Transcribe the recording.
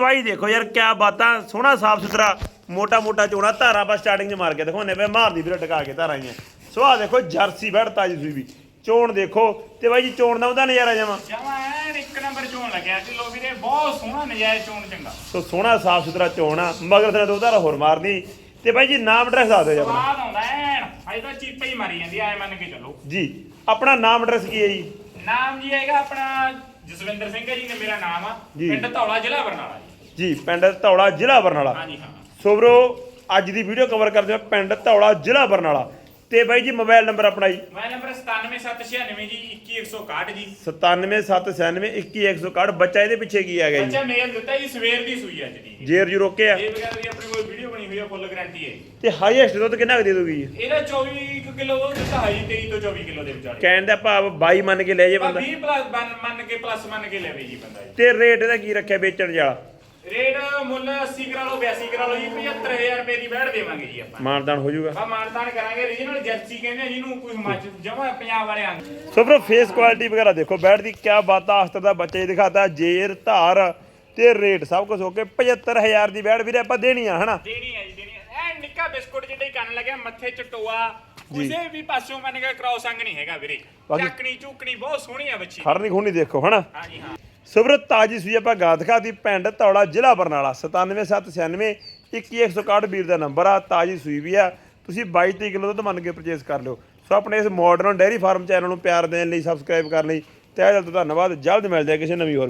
ਭਾਈ ਦੇਖੋ ਯਾਰ ਕਿਆ ਬਾਤਾਂ ਸੋਹਣਾ ਸਾਫ਼ ਸੁਥਰਾ ਮੋਟਾ ਮੋਟਾ ਚੋਣਾ ਧਾਰਾ ਬਸ ਸਟਾਰਟਿੰਗ 'ਚ ਮਾਰ ਕੇ ਦਿਖਾਉਣੇ ਪਏ ਮਾਰਦੀ ਵੀਰੇ ਟਕਾ ਕੇ ਧਾਰਾਂ ਆਈਆਂ ਸੋ ਆ ਦੇਖੋ ਜਰਸੀ ਬੈੜ ਤਾਜੀ ਸੂਈ ਵੀ। ਚੋਣ ਦੇਖੋ ਤੇ ਬਾਈ ਜੀ ਚੋਣ ਦਾ ਉਹਦਾ ਨਜ਼ਾਰਾ ਜਾਵਾਂ ਜਮਾ ਐਨ ਇੱਕ ਨੰਬਰ ਚੋਣ ਲੱਗਿਆ। ਤੇ ਲੋ ਵੀਰੇ ਬਹੁਤ ਸੋਹਣਾ ਨਜਾਇਜ਼ ਚੋਣ ਚੰਗਾ। ਸੋ ਸੋਹਣਾ ਸਾਫ਼ ਸੁਥਰਾ ਚੋਣ ਆ ਮਗਰ ਤੇ ਦੋ ਧਾਰਾ ਹੋਰ ਮਾਰਨੀ। ਤੇ ਬਾਈ ਜੀ ਨਾਮ ਐਡਰੈਸ ਦੱਸ ਦਿਓ ਜੀ ਆਪਣਾ। ਸਵਾਦ ਆਉਂਦਾ ਐਨ ਅਜੇ ਤਾਂ ਚੀਪੇ ਹੀ ਮਾਰੀ ਜਾਂਦੀ ਐ ਮੰਨ ਕੇ ਚੱਲੋ। ਜੀ ਆਪਣਾ ਨਾਮ ਐਡਰੈਸ ਕੀ ਹੈ ਜੀ? ਨਾਮ ਜੀ ਹੈਗਾ ਆਪਣਾ ਜਸਵਿੰਦਰ ਸਿੰਘ ਜੀ ਨੇ ਮੇਰਾ ਨਾਮ ਆ। ਜੀ। ਪਿੰਡ ਧੌਲਾ ਜ਼ਿਲ੍ਹਾ ਬਰਨਾਲਾ ਜੀ। ਜੀ ਪਿੰਡ ਧੌਲਾ ਜ਼ਿਲ੍ਹਾ ਬਰਨਾਲਾ। ਹਾਂਜੀ ਹਾਂ। ਸੋ ਬਰੋ ਅੱਜ ਦੀ ਵੀਡੀਓ ਕਵਰ ਕਰਦੇ ਹਾਂ ਪਿੰਡ ਧੌਲਾ ਜ਼ਿਲ੍ਹਾ ਬਰਨਾਲਾ। ਤੇ ਬਾਈ ਜੀ ਮੋਬਾਈਲ ਨੰਬਰ ਆਪਣਾ ਜੀ। ਮੋਬਾਈਲ ਨੰਬਰ 97796 ਜੀ 21161 ਜੀ। 9779121161 ਬੱਚਾ ਇਹਦੇ ਪਿੱਛੇ ਕੀ ਹੈਗਾ ਜੀ? ਬੱਚਾ ਮੇਲ ਦਿੱਤਾ ਜੀ ਸਵੇਰ ਦੀ ਸੂਈ ਅੱਜ ਦੀ। ਜੇਰ ਜੀ ਰੋਕੇ ਆ। ਇਹ ਵਗੈਰਾ ਦੀ ਆਪਣੇ ਕੋਲ ਵੀਡੀਓ ਹੋਈ ਆ ਫੁੱਲ ਗਾਰੰਟੀ ਹੈ। ਜੀ। ਤੇ ਹਾਈਐਸਟ ਦੁੱਧ ਕਿੰਨਾ ਕੁ ਦੇ ਦੋਗੀ ਇਹਦਾ 24 ਕਿਲੋ ਦੁੱਧ ਦਿੱਤਾ ਹੈ ਜੀ 23 ਤੋਂ 24 ਕਿਲੋ ਦੇ ਵਿਚਾਲੇ। ਕਹਿਣ ਦਾ ਭਾਵ 22 ਮੰਨ ਕੇ ਲੈ ਜੇ ਬੰਦਾ। 20 ਪਲੱਸ ਮੰਨ ਕੇ ਪਲੱਸ ਮੰਨ ਕੇ ਲੈਵੇ ਜੀ ਬੰਦਾ ਜੀ। ਤੇ ਰੇਟ ਇਹਦਾ ਕੀ ਰੱਖਿਆ ਵੇਚਣ ਵਾਲਾ? ਰੇਟ ਮੁੱਲ 80 ਕਰਾ ਲਓ 82 ਕਰਾ ਲਓ ਜੀ 75000 ਰੁਪਏ ਦੀ ਬੈਠ ਦੇਵਾਂਗੇ ਜੀ ਆਪਾਂ। ਮਾਨਦਾਨ ਹੋ ਜਾਊਗਾ। ਆ ਮਾਨਤਾਨ ਕਰਾਂਗੇ ਰੀਜਨਲ ਜਰਸੀ ਕਹਿੰਦੇ ਆ ਜਿਹਨੂੰ ਕੋਈ ਹਿਮਾਚਲ ਜਮਾ ਪੰਜਾਬ ਵਾਲੇ ਆਂ ਸੋ ਬਰੋ ਫੇਸ ਕੁਆਲਿਟੀ ਵਗੈਰਾ ਦੇਖੋ ਬੈਠ ਦੀ ਕਿਆ ਬਾਤਾਂ ਅਸਤਰ ਦਾ ਬੱਚਾ ਹੀ ਦਿਖਾਤਾ ਜੇਰ ਧਾਰ ਤੇ ਰੇਟ ਸਭ ਕੁਝ ਹੋ ਕੇ 75000 ਦੀ ਬੈਠ ਵੀਰੇ ਆਪਾਂ ਦੇਣੀ ਆ ਹਨਾ? ਦੇਣੀ ਨਿੱਕਾ ਬਿਸਕੁਟ ਜਿੱਡਾ ਹੀ ਕੰਨ ਲੱਗਿਆ ਮੱਥੇ ਚ ਟੋਆ ਕਿਸੇ ਵੀ ਪਾਸੋਂ ਮੰਨ ਕੇ ਕ੍ਰਾਸ ਅੰਗ ਨਹੀਂ ਹੈਗਾ ਵੀਰੇ। ਬਾਕੀ- ਚੱਕਣੀ ਚੂਕਣੀ ਬਹੁਤ ਸੋਹਣੀ ਆ ਬੱਚੀ। ਖੜਨੀ ਖੁਣੀ ਦੇਖੋ ਹਨਾ? ਹਾਂਜੀ ਹਾਂ। ਸੁਬਰ ਤਾਜੀ ਸੂਈ ਆਪਾਂ ਗਾ ਦਿਖਾਤੀ ਪਿੰਡ ਧੌਲਾ ਜ਼ਿਲ੍ਹਾ ਬਰਨਾਲਾ 97796 21161 ਵੀਰ ਦਾ ਨੰਬਰ ਆ ਤਾਜੀ ਸੂਈ ਵੀ ਆ। ਤੁਸੀਂ 22 23 ਕਿਲੋ ਦੁੱਧ ਮੰਨ ਕੇ ਪਰਚੇਸ ਕਰ ਲਿਓ। ਸੋ ਆਪਣੇ ਇਸ ਮਾਡਰਨ ਡੇਅਰੀ ਫਾਰਮ ਚੈਨਲ ਨੂੰ ਪਿਆਰ ਦੇਣ ਲਈ ਸਬਸਕ੍ਰਾਈਬ ਕਰਨ ਲਈ ਤਹਿ ਦਿਲ ਤੋਂ ਧੰਨਵਾਦ। ਜਲਦ ਮਿਲਦੇ ਆ ਕਿਸੇ ਨਵੀਂ ਹੋਰ